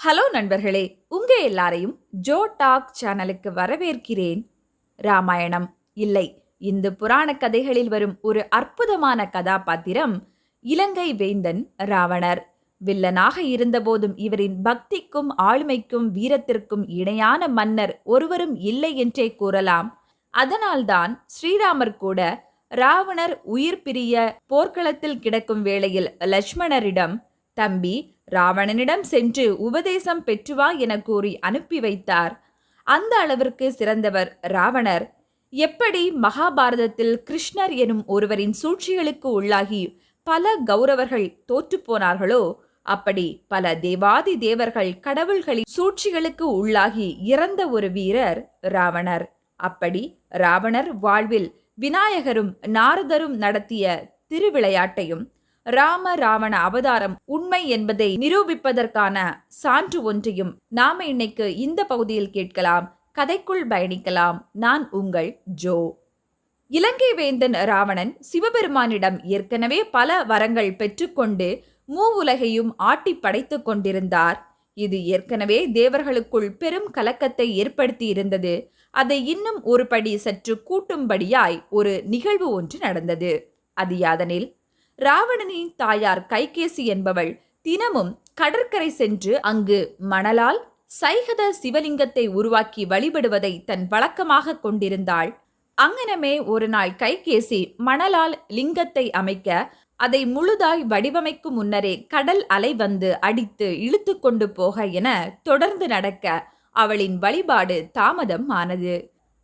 Hello நண்பர்களே உங்க எல்லாரையும் ஜோ டாக் சேனலுக்கு வரவேற்கிறேன். ராமாயணம் இல்லை. இந்து புராண கதைகளில் வரும் ஒரு அற்புதமான கதாபாத்திரம் இலங்கை வேந்தன் ராவணர். வில்லனாக இருந்தபோதும் இவரின் பக்திக்கும் ஆளுமைக்கும் வீரத்திற்கும் இணையான மன்னர் ஒருவரும் இல்லை என்றே கூறலாம். அதனால்தான் ஸ்ரீராமர் கூட ராவணர் உயிர் பிரிய போர்க்களத்தில் கிடக்கும் வேளையில் லட்சுமணரிடம் தம்பி ராவணனிடம் சென்று உபதேசம் பெற்று வா என கூறி அனுப்பி வைத்தார். அந்த அளவிற்கு சிறந்தவர் ராவணர். எப்படி மகாபாரதத்தில் கிருஷ்ணர் எனும் ஒருவரின் சூழ்ச்சிகளுக்கு உள்ளாகி பல கௌரவர்கள் தோற்றுப்போனார்களோ அப்படி பல தேவாதி தேவர்கள் கடவுள்களின் சூழ்ச்சிகளுக்கு உள்ளாகி இறந்த ஒரு வீரர் ராவணர். அப்படி ராவணர் வாழ்வில் விநாயகரும் நாரதரும் நடத்திய திருவிளையாட்டையும் ராம ராவண அவதாரம் உண்மை என்பதை நிரூபிப்பதற்கான சான்று ஒன்றையும் நாம இன்னைக்கு இந்த பகுதியில் கேட்கலாம். கதைக்குள் பயணிக்கலாம். நான் உங்கள் ஜோ. இலங்கை வேந்தன் ராவணன் சிவபெருமானிடம் ஏற்கனவே பல வரங்கள் பெற்றுக்கொண்டு மூவுலகையும் ஆட்டி படைத்துக் கொண்டிருந்தார். இது ஏற்கனவே தேவர்களுக்குள் பெரும் கலக்கத்தை ஏற்படுத்தி இருந்தது. அதை இன்னும் ஒரு படி சற்று கூட்டும்படியாய் ஒரு நிகழ்வு ஒன்று நடந்தது. அது யாதனில் ராவணனின் தாயார் கைகேசி என்பவள் தினமும் கடற்கரை சென்று அங்கு மணலால் சைகத சிவலிங்கத்தை உருவாக்கி வழிபடுவதை தன் வழக்கமாக கொண்டிருந்தாள். அங்கனமே ஒரு நாள் கைகேசி மணலால் லிங்கத்தை அமைக்க அதை முழுதாய் வடிவமைக்கும் முன்னரே கடல் அலை வந்து அடித்து இழுத்து கொண்டு போக என தொடர்ந்து நடக்க அவளின் வழிபாடு தாமதம் ஆனது.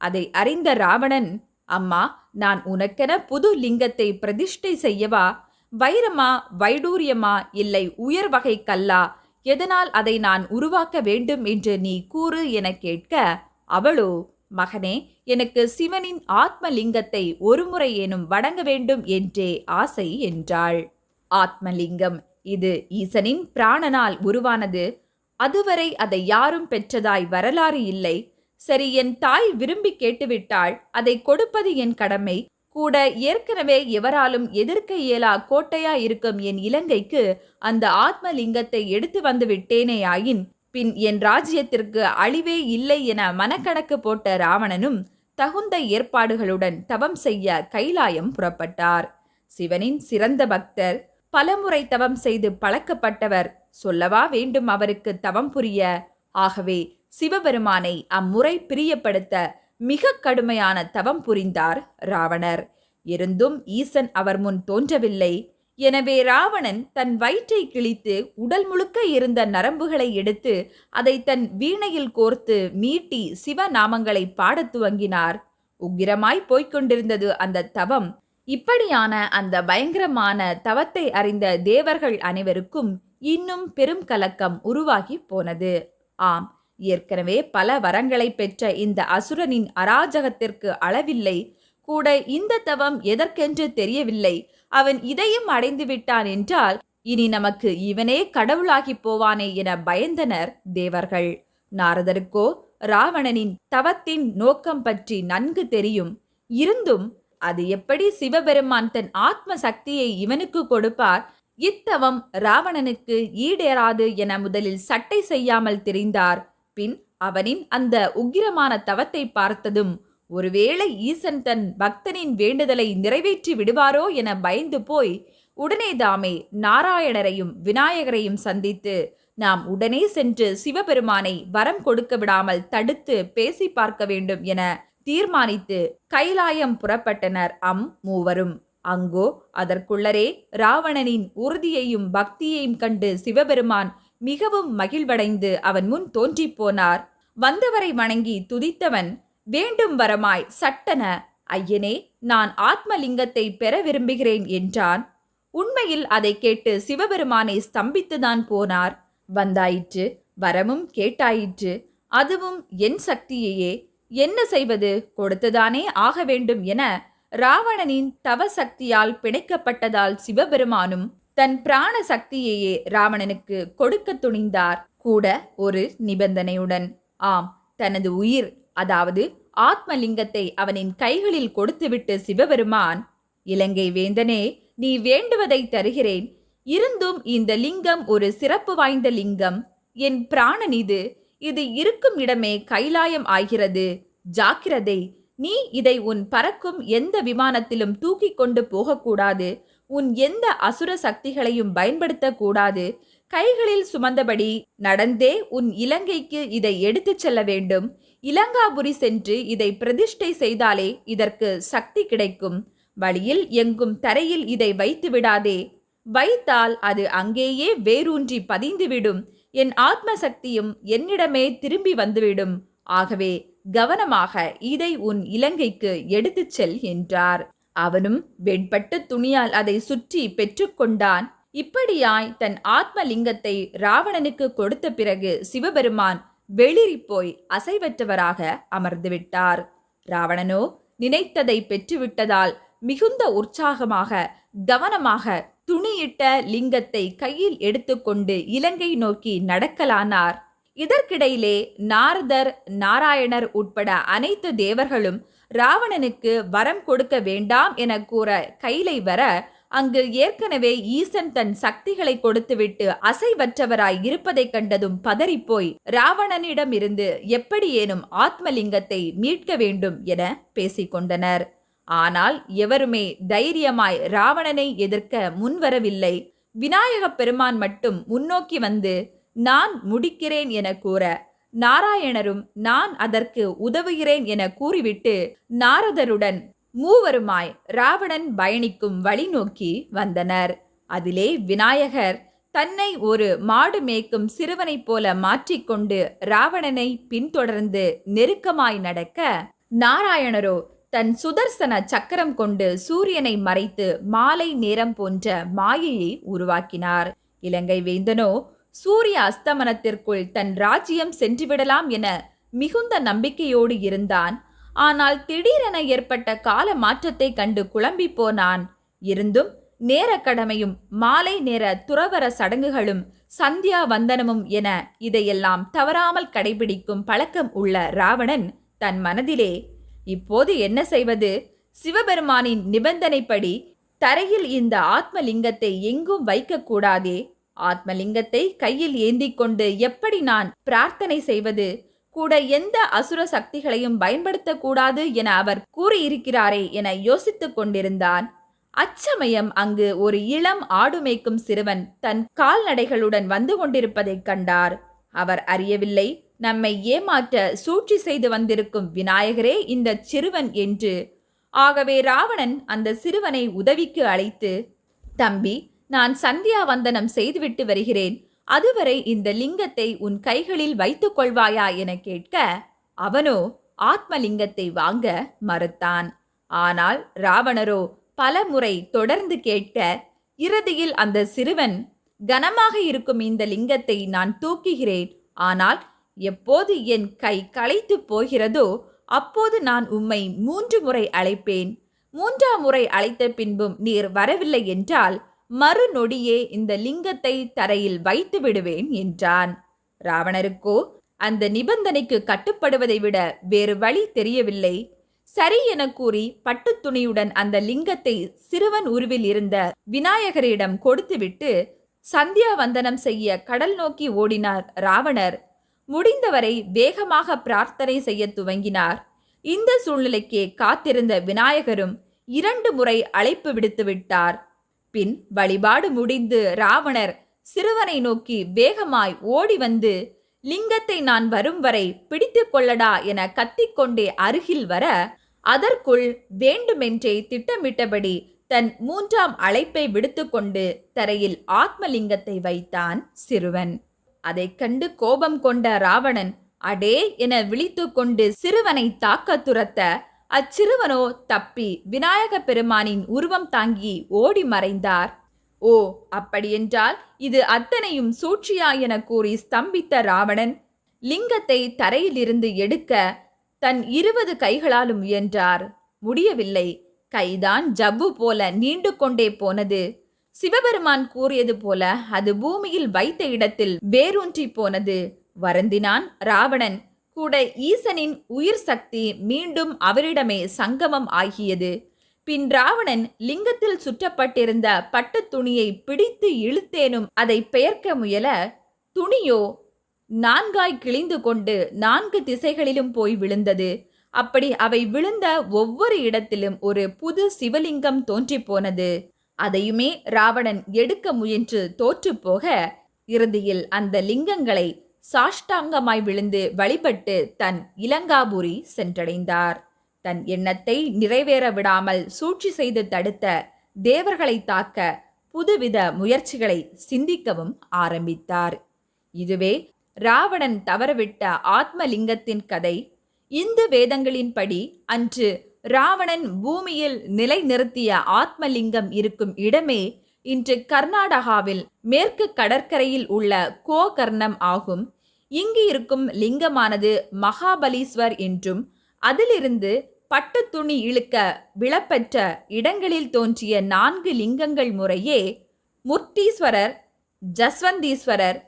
அதை அறிந்த ராவணன் அம்மா நான் உனக்கென புது லிங்கத்தை பிரதிஷ்டை செய்யவா? வைரமா வைடூரியமா இல்லை உயர் வகை கல்லா எதனால் அதை நான் உருவாக்க வேண்டும் என்று நீ கூறு என கேட்க அவளோ மகனே எனக்கு சிவனின் ஆத்மலிங்கத்தை ஒருமுறையேனும் வணங்க வேண்டும் என்றே ஆசை என்றாள். ஆத்மலிங்கம் இது ஈசனின் பிராணனால் உருவானது. அதுவரை அதை யாரும் பெற்றதாய் வரலாறு இல்லை. சரி என் தாய் விரும்பி கேட்டுவிட்டாள். அதை கொடுப்பது என் கடமை. கூட ஏற்கனவே எவராலும் எதிர்க்க இயலா கோட்டையா இருக்கும் என் இலங்கைக்கு அந்த ஆத்மலிங்கத்தை எடுத்து வந்து விட்டேனேயாயின் பின் என் ராஜ்யத்திற்கு அழிவே இல்லை என மனக்கணக்கு போட்ட ராவணனும் தகுந்த ஏற்பாடுகளுடன் தவம் செய்ய கைலாயம் புறப்பட்டார். சிவனின் சிறந்த பக்தர் பலமுறை தவம் செய்து பழக்கப்பட்டவர். சொல்லவா வேண்டும் அவருக்கு தவம் புரிய? ஆகவே சிவபெருமானை அம்முறை பிரியப்படுத்த மிக கடுமையான தவம் புரிந்தார் ராவணர். இருந்தும் ஈசன் அவர் முன் தோன்றவில்லை. எனவே ராவணன் தன் வயிற்றை கிழித்து உடல் முழுக்க இருந்த நரம்புகளை எடுத்து அதை தன் வீணையில் கோர்த்து மீட்டி சிவநாமங்களை பாடத் துவங்கினார். உக்கிரமாய் போய்க் கொண்டிருந்தது அந்த தவம். இப்படியான அந்த பயங்கரமான தவத்தை அறிந்த தேவர்கள் அனைவருக்கும் இன்னும் பெரும் கலக்கம் உருவாகி போனது. ஆம் ஏற்கனவே பல வரங்களை பெற்ற இந்த அசுரனின் அராஜகத்திற்கு அளவில்லை. கூட இந்த தவம் எதற்கென்று தெரியவில்லை. அவன் இதையும் அடைந்து விட்டான் என்றால் இனி நமக்கு இவனே கடவுளாகி போவானே என பயந்தனர் தேவர்கள். நாரதருக்கோ ராவணனின் தவத்தின் நோக்கம் பற்றி நன்கு தெரியும். இருந்தும் அது எப்படி சிவபெருமான் தன் ஆத்ம சக்தியை இவனுக்கு கொடுப்பார்? இத்தவம் ராவணனுக்கு ஈடேறாது என முதலில் சட்டை செய்யாமல் தெரிந்தார். பின் அவனின் அந்த உக்கிரமான தவத்தை பார்த்ததும் ஒருவேளை ஈசன் தன் பக்தனின் வேண்டுதலை நிறைவேற்றி விடுவாரோ என பயந்து போய் உடனே தாமே நாராயணரையும் விநாயகரையும் சந்தித்து நாம் உடனே சென்று சிவபெருமானை வரம் கொடுக்க விடாமல் தடுத்து பேசி பார்க்க வேண்டும் என தீர்மானித்து கைலாயம் புறப்பட்டனர் அம் மூவரும். அங்கோ அதற்குள்ளரே ராவணனின் உறுதியையும் பக்தியையும் கண்டு சிவபெருமான் மிகவும் மகிழ்வடைந்து அவன் முன் தோன்றிப் போனார். வந்தவரை வணங்கி துதித்தவன் வேண்டும் வரமாய் சட்டன ஐயனே நான் ஆத்மலிங்கத்தை பெற விரும்புகிறேன் என்றான். உண்மையில் அதை கேட்டு சிவபெருமானை ஸ்தம்பித்துதான் போனார். வந்தாயிற்று வரமும் கேட்டாயிற்று அதுவும் என் சக்தியையே என்ன செய்வது கொடுத்துதானே ஆக வேண்டும் என ராவணனின் தவ சக்தியால் பிணைக்கப்பட்டதால் சிவபெருமானும் தன் பிராண சக்தியையே ராவணனுக்கு கொடுக்க துணிந்தார் கூட ஒரு நிபந்தனையுடன். ஆம் தனது உயிர் அதாவது ஆத்மலிங்கத்தை அவனின் கைகளில் கொடுத்துவிட்டு சிவபெருமான் இலங்கை வேந்தனே நீ வேண்டுவதை தருகிறேன். இருந்தும் இந்த லிங்கம் ஒரு சிறப்பு வாய்ந்த லிங்கம். என் பிராணன் இது. இது இருக்கும் இடமே கைலாயம் ஆகிறது. ஜாக்கிரதை. நீ இதை உன் பறக்கும் எந்த விமானத்திலும் தூக்கி கொண்டு போகக்கூடாது. உன் எந்த அசுர சக்திகளையும் பயன்படுத்தக்கூடாது. கைகளில் சுமந்தபடி நடந்தே உன் இலங்கைக்கு இதை எடுத்துச் செல்ல வேண்டும். இலங்காபுரி சென்று இதை பிரதிஷ்டை செய்தாலே இதற்கு சக்தி கிடைக்கும். வழியில் எங்கும் தரையில் இதை வைத்து விடாதே. வைத்தால் அது அங்கேயே வேரூன்றி பதிந்துவிடும். என் ஆத்ம சக்தியும் என்னிடமே திரும்பி வந்துவிடும். ஆகவே கவனமாக இதை உன் இலங்கைக்கு எடுத்துச் செல் என்றார். அவனும் வெண்பட்டு துணியால் அதை சுற்றி பெற்றுக்கொண்டான். இப்படியாய் தன் ஆத்மலிங்கத்தை ராவணனுக்கு கொடுத்த பிறகு சிவபெருமான் வெளிரி போய் அசைவற்றவராக அமர்ந்துவிட்டார். ராவணனோ நினைத்ததை பெற்றுவிட்டதால் மிகுந்த உற்சாகமாக கவனமாக துணியிட்ட லிங்கத்தை கையில் எடுத்துக்கொண்டு இலங்கை நோக்கி நடக்கலானார். இதற்கிடையிலே நாரதர் நாராயணர் உட்பட அனைத்து தேவர்களும் ராவணனுக்கு வரம் கொடுக்க வேண்டாம் என கூற கைலை வர அங்கு ஏற்கனவே ஈசன் தன் சக்திகளை கொடுத்துவிட்டு அசைவற்றவராய் இருப்பதைக் கண்டதும் பதறிப்போய் ராவணனிடமிருந்து எப்படியேனும் ஆத்மலிங்கத்தை மீட்க வேண்டும் என பேசிக்கொண்டனர். ஆனால் எவருமே தைரியமாய் ராவணனை எதிர்க்க முன்வரவில்லை. விநாயகப் பெருமான் மட்டும் முன்னோக்கி வந்து நான் முடிக்கிறேன் என கூற நாராயணரும் நான் அதற்கு உதவுகிறேன் என கூறிவிட்டு நாரதருடன் மூவருமாய் ராவணன் பயணிக்கும் வழி நோக்கி வந்தனர். அதிலே விநாயகர் தன்னை ஒரு மாடு மேய்க்கும் சிறுவனைப் போல மாற்றிக்கொண்டு ராவணனை பின்தொடர்ந்து நெருக்கமாய் நடக்க நாராயணரோ தன் சுதர்சன சக்கரம் கொண்டு சூரியனை மறைத்து மாலை நேரம் போன்ற மாயையை உருவாக்கினார். இலங்கை வேந்தனோ சூரிய அஸ்தமனத்திற்குள் தன் ராஜ்யம் சென்றுவிடலாம் என மிகுந்த நம்பிக்கையோடு இருந்தான். ஆனால் திடீரென ஏற்பட்ட கால மாற்றத்தை கண்டு குழம்பி போனான். இருந்தும் நேர கடமையும் மாலை நேர துறவர சடங்குகளும் சந்தியா வந்தனமும் என இதையெல்லாம் தவறாமல் கடைபிடிக்கும் பழக்கம் உள்ள ராவணன் தன் மனதிலே இப்போது என்ன செய்வது? சிவபெருமானின் நிபந்தனைப்படி தரையில் இந்த ஆத்மலிங்கத்தை எங்கும் வைக்கக்கூடாதே ஆத்மலிங்கத்தை கையில் ஏந்தி கொண்டு எப்படி நான் பிரார்த்தனை செய்வது? கூட எந்த அசுர சக்திகளையும் பயன்படுத்தக்கூடாது என அவர் கூறியிருக்கிறாரே என யோசித்துக் கொண்டிருந்தான். அச்சமயம் அங்கு ஒரு இளம் ஆடு மேய்க்கும் சிறுவன் தன் கால்நடைகளுடன் வந்து கொண்டிருப்பதைக் கண்டார். அவர் அறியவில்லை நம்மை ஏமாற்ற சூழ்ச்சி செய்து வந்திருக்கும் விநாயகரே இந்த சிறுவன் என்று. ஆகவே ராவணன் அந்த சிறுவனை உதவிக்கு அழைத்து தம்பி நான் சந்தியா வந்தனம் செய்துவிட்டு வருகிறேன். அதுவரை இந்த லிங்கத்தை உன் கைகளில் வைத்துக் கொள்வாயா என கேட்க அவனோ ஆத்மலிங்கத்தை வாங்க மறுத்தான். ஆனால் ராவணரோ பல முறை தொடர்ந்து கேட்க இறுதியில் அந்த சிறுவன் கனமாக இருக்கும் இந்த லிங்கத்தை நான் தூக்குகிறேன். ஆனால் எப்போது என் கை களைத்து போகிறதோ அப்போது நான் உம்மை மூன்று முறை அழைப்பேன். மூன்றாம் முறை அழைத்த பின்பும் நீர் வரவில்லை என்றால் மறுநொடியே இந்த லிங்கத்தை தரையில் வைத்து விடுவேன் என்றான். ராவணருக்கோ அந்த நிபந்தனைக்கு கட்டுப்படுவதை விட வேறு வழி தெரியவில்லை. சரி என கூறி பட்டுத்துணியுடன் அந்த லிங்கத்தை சிறுவன் உருவில் இருந்த விநாயகரிடம் கொடுத்துவிட்டு சந்தியா வந்தனம் செய்ய கடல் நோக்கி ஓடினார் ராவணர். முடிந்தவரை வேகமாக பிரார்த்தனை செய்ய துவங்கினார். இந்த சூழ்நிலைக்கே காத்திருந்த விநாயகரும் இரண்டு முறை அழைப்பு விடுத்து விட்டார். பின் வழிபாடு முடிந்து ராவணர் சிறுவனை நோக்கி வேகமாய் ஓடி வந்து லிங்கத்தை நான் வரும் வரை பிடித்து கொள்ளடா என கத்திக்கொண்டே அருகில் வர அதற்குள் வேண்டுமென்றே திட்டமிட்டபடி தன் மூன்றாம் அழைப்பை விடுத்துக்கொண்டு தரையில் ஆத்மலிங்கத்தை வைத்தான் சிறுவன். அதைக் கண்டு கோபம் கொண்ட ராவணன் அடே என விழித்துக்கொண்டு சிறுவனை தாக்க துரத்த அச்சிறுவனோ தப்பி விநாயக பெருமானின் உருவம் தாங்கி ஓடி மறைந்தார். ஓ அப்படியென்றால் இது அத்தனையும் சூழ்ச்சியா என கூறி ஸ்தம்பித்த ராவணன். லிங்கத்தை தரையிலிருந்து எடுக்க தன் இருபது கைகளாலும் முயன்றார். முடியவில்லை. கைதான் ஜவ்வு போல நீண்டு கொண்டே போனது. சிவபெருமான் கூறியது போல அது பூமியில் வைத்த இடத்தில் வேரூன்றி போனது. வருந்தினான் ராவணன். கூட ஈசனின் உயிர் சக்தி மீண்டும் அவரிடமே சங்கமம் ஆகியது. பின் ராவணன் லிங்கத்தில் சுற்றப்பட்டிருந்த பட்டுத் துணியை பிடித்து இழுத்தேனும் அதை பெயர்க்க முயல துணியோ நான்காய் கிழிந்து கொண்டு நான்கு திசைகளிலும் போய் விழுந்தது. அப்படி அவை விழுந்த ஒவ்வொரு இடத்திலும் ஒரு புது சிவலிங்கம் தோன்றிப் போனது. அதையுமே ராவணன் எடுக்க முயன்று தோற்றுப் போக இறுதியில் அந்த லிங்கங்களை சாஷ்டாங்கமாய் விழுந்து வழிபட்டு தன் இலங்காபுரி சென்றடைந்தார். தன் எண்ணத்தை நிறைவேற விடாமல் சூழ்ச்சி செய்து தடுத்த தேவர்களை தாக்க புதுவித முயற்சிகளை சிந்திக்கவும் ஆரம்பித்தார். இதுவே ராவணன் தவறவிட்ட ஆத்மலிங்கத்தின் கதை. இந்து வேதங்களின்படி அன்று ராவணன் பூமியில் நிலைநிறுத்திய ஆத்மலிங்கம் இருக்கும் இடமே இன்று கர்நாடகாவில் மேற்கு கடற்கரையில் உள்ள கோகர்ணம் ஆகும். இங்கு இருக்கும் லிங்கமானது மகாபலீஸ்வர் என்றும் அதிலிருந்து பட்டு துணி இழுக்க விழப்பெற்ற இடங்களில் தோன்றிய நான்கு லிங்கங்கள் முறையே முர்த்தீஸ்வரர் ஜஸ்வந்தீஸ்வரர்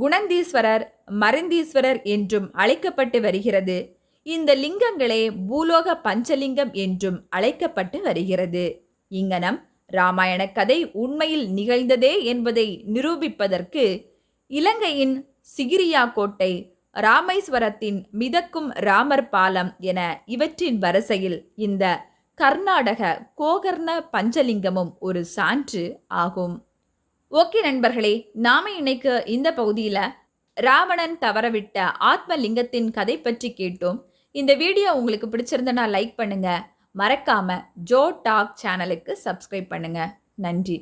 குணந்தீஸ்வரர் மருந்தீஸ்வரர் என்றும் அழைக்கப்பட்டு வருகிறது. இந்த லிங்கங்களே பூலோக பஞ்சலிங்கம் என்றும் அழைக்கப்பட்டு வருகிறது. இங்கனம் ராமாயண கதை உண்மையில் நிகழ்ந்ததே என்பதை நிரூபிப்பதற்கு இலங்கையின் சிகிரியா கோட்டை ராமேஸ்வரத்தின் மிதக்கும் ராமர் பாலம் என இவற்றின் வரிசையில் இந்த கர்நாடக கோகர்ண பஞ்சலிங்கமும் ஒரு சான்று ஆகும். ஓகே நண்பர்களே நாம இன்னைக்கு இந்த பகுதியில் ராவணன் தவறவிட்ட ஆத்மலிங்கத்தின் கதை பற்றி கேட்டோம். இந்த வீடியோ உங்களுக்கு பிடிச்சிருந்தனா லைக் பண்ணுங்கள் மறக்காம ஜோ டாக் சேனலுக்கு சப்ஸ்கிரைப் பண்ணுங்க. நன்றி.